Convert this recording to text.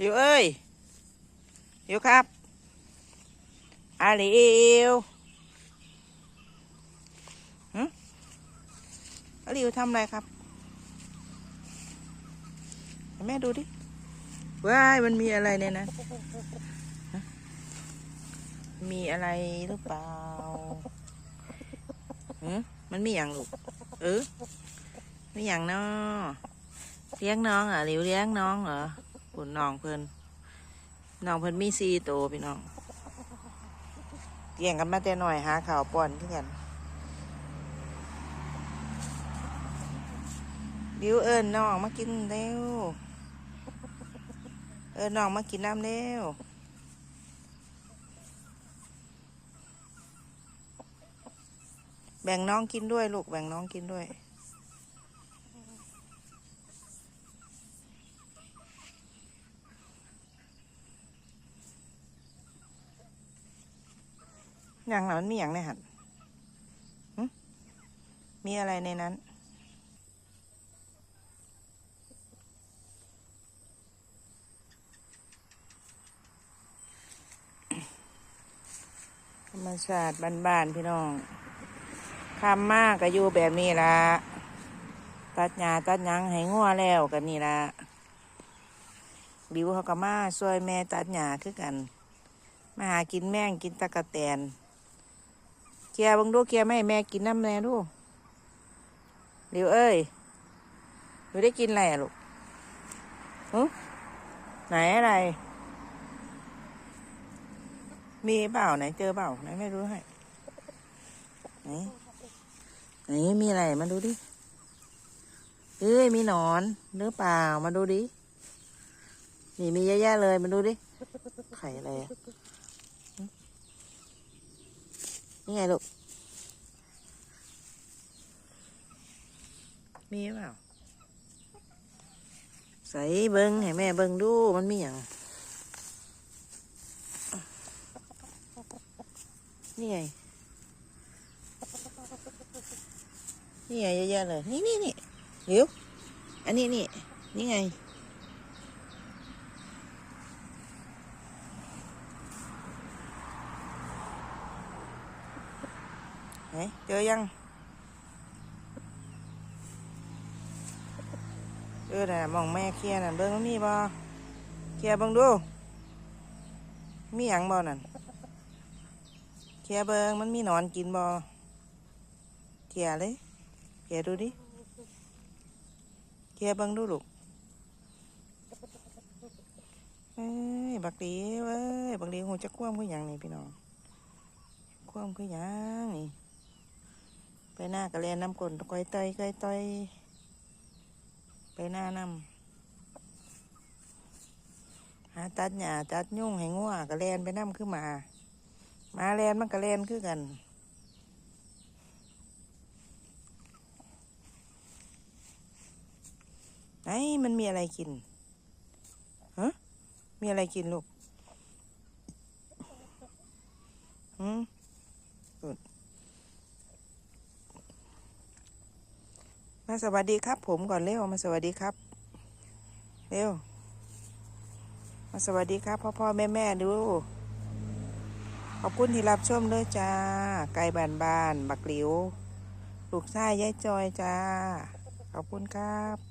เดี๋ยวเอ้ยเดี๋ยวครับอาเร็วหึอาเร็วทำอะไรครับ แม่ดูดิ ว้าย มันมีอะไรในนั้นะ มีอะไรหรือเปล่าหึมันมีอย่างลูก เออมีอย่างเนาะเลี้ยงน้องเหรอหลิวเลี้ยงน้องเหรอุณน้องเพิ่นน้องเพิ่นมีสี่ตัวพี่น้องเกี่ยงกันมาแต่หน่อยหาข่าวป้อนคือกันดิวเอิญน้องมากินเร็วเอิญน้องมากินน้ำเร็วแบ่งน้องกินด้วยลูกแบ่งน้องกินด้วย อย่างนั้นมีอย่างในหันมีอะไรในนั้น ธรรมชาติบ้านๆพี่น้องคำมากก็อยู่แบบนี้ละตัดหญ้าตัดหยังให้งัวแล้วกันนี่ละบิวเขาก็มาช่วยแม่ตัดหญ้าคือกัน มาหากินแม่งกินตะกะแตน เกียบังดูเกียไม่แม่กินน้ำแน่ดูเดี๋ยวเอ้ยหนูได้กินอะไรลูกหไหนอะไร มีเปล่าไหนเจอเปล่าไหนไม่รู้ให้ไหนไหนมีอะไรมาดูดิเอ้ยมีหนอนหรือเปล่ามาดูดินี่มีเยอะแยะเลยมาดูดิไข่อะไรนี่ไงลูก มีเปล่า ใส่เบิ้งให้แม่เบิ้งดูมันมีอย่างนี่ไง นี่ไงเยอะแยะเลย นี่นี่นี่เดี๋ยวอันนี้นี่ นี่ไงไหนเจอยัง เออน่ะมองแม่เคลียร์น่ะเบิ้งมันมีบ่เคลียเบิ้งดู มีหยังบ่นั่นเคลียเบิ้งมันมีนอนกินบ่เคลียเลยเคลียดูดิเคลียเบิ้งดูลูกเอ้ยบักดีเว้ยบักดีหูจะคว่ำคือหยังนี่พี่น้องความคือหยังนี่ไปหน้ากระเรียนน้ำกลนก้อยเตยก้อยเตย ไปหน้าน้ำหาตัดหญ้าตัดยุ่งให้งัวกระแลนไปน้ำขึ้นมา มาแลนมันกระแลนขึ้นกันไอ้มันมีอะไรกินฮะมีอะไรกินลูกหืม มา สวัสดีครับ ผมก่อนเร็วมาสวัสดีครับ เร็ว มาสวัสดีครับ พ่อพ่อแม่แม่ดูขอบคุณที่รับชมเลยจ้า ไก่บานบานบักหลิว ลูกชายยายจอยจ้า ขอบคุณครับ